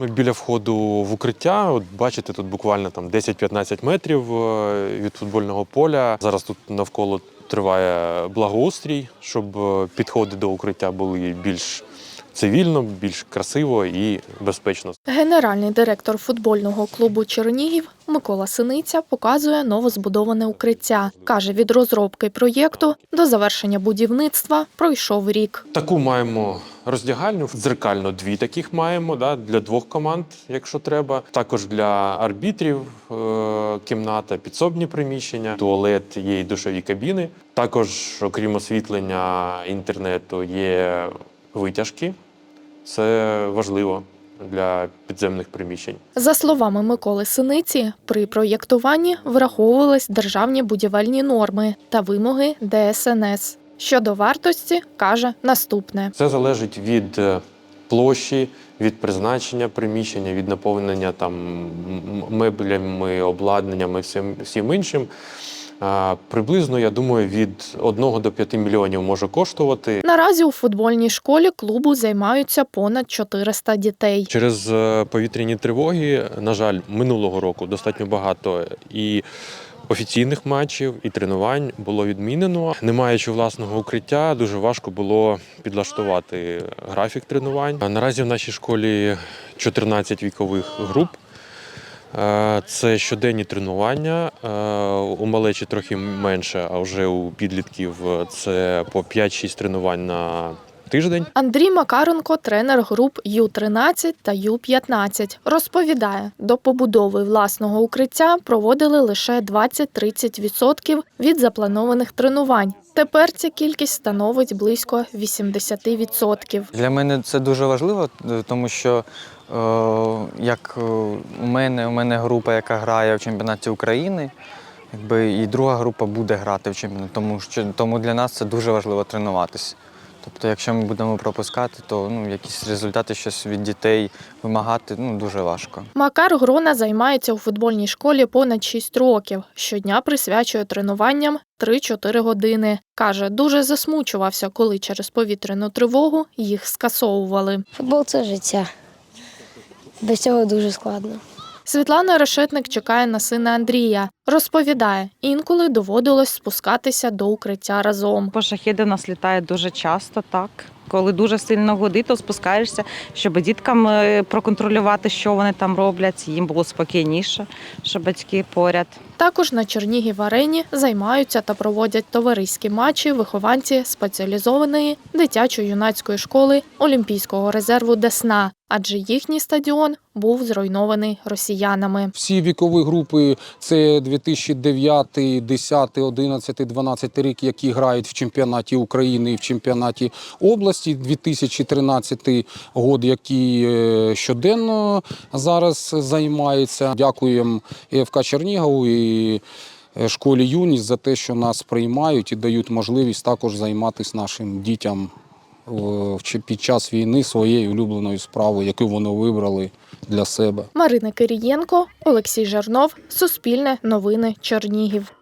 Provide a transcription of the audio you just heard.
Ми біля входу в укриття. От бачите, тут буквально там 10-15 метрів е, від футбольного поля. Зараз тут навколо триває благоустрій, щоб е, підходи до укриття були більш цивільно, більш красиво і безпечно. Генеральний директор футбольного клубу Чернігів Микола Синиця показує новозбудоване укриття. Каже, від розробки проєкту до завершення будівництва пройшов рік. Таку маємо роздягальню. Дзеркально дві таких маємо да, для двох команд, якщо треба. Також для арбітрів е, кімната, підсобні приміщення, туалет, є і душові кабіни. Також, окрім освітлення інтернету, є витяжки. Це важливо для підземних приміщень. За словами Миколи Синиці, при проєктуванні враховувались державні будівельні норми та вимоги ДСНС. Щодо вартості, каже наступне. Це залежить від е, площі, від призначення приміщення, від наповнення там меблями, обладнаннями, всім, всім іншим. Приблизно, я думаю, від 1 до 5 мільйонів може коштувати. Наразі у футбольній школі клубу займаються понад 400 дітей. Через е, повітряні тривоги, на жаль, минулого року достатньо багато і офіційних матчів, і тренувань було відмінено. Не маючи власного укриття, дуже важко було підлаштувати графік тренувань. Наразі в нашій школі 14 вікових груп. Е, Це щоденні тренування. Е, У малечі трохи менше, а вже у підлітків це по 5-6 тренувань на тиждень. Андрій Макаренко, тренер груп Ю-13 та Ю-15, розповідає, до побудови власного укриття проводили лише 20-30% від запланованих тренувань. Тепер ця кількість становить близько 80%. Для мене це дуже важливо, е, тому що е, як е, у мене, у мене група, яка грає в чемпіонаті України, якби і друга група буде грати в чемпіонаті, тому що тому для нас це дуже важливо тренуватися. Тобто, якщо ми будемо пропускати, то ну, якісь результати щось від дітей вимагати ну, дуже важко. Макар Грона займається у футбольній школі понад 6 років. Щодня присвячує тренуванням 3-4 години. Каже, дуже засмучувався, коли через повітряну тривогу їх скасовували. Футбол це життя. Без цього дуже складно. Світлана Решетник чекає на сина Андрія. Розповідає, інколи доводилось спускатися до укриття разом. По шахіди нас літає дуже часто, так. Коли дуже сильно гудить, то спускаєшся, щоб діткам е, проконтролювати, що вони там роблять. Їм було спокійніше, що батьки поряд. Також на Чернігів арені займаються та проводять товариські матчі вихованці спеціалізованої дитячо-юнацької школи Олімпійського резерву Десна, адже їхній стадіон був зруйнований росіянами. Всі вікові групи це 2009, 10, 11, 12 рік, які грають в чемпіонаті України і в чемпіонаті області. 2013 год, який е, щоденно зараз займається. Дякуємо ФК Чернігову і е, школі Юність за те, що нас приймають і дають можливість також займатися нашим дітям під час війни своєю улюбленою справою, яку вони вибрали для себе. Марина Кирієнко, Олексій Жернов, Суспільне новини Чернігів.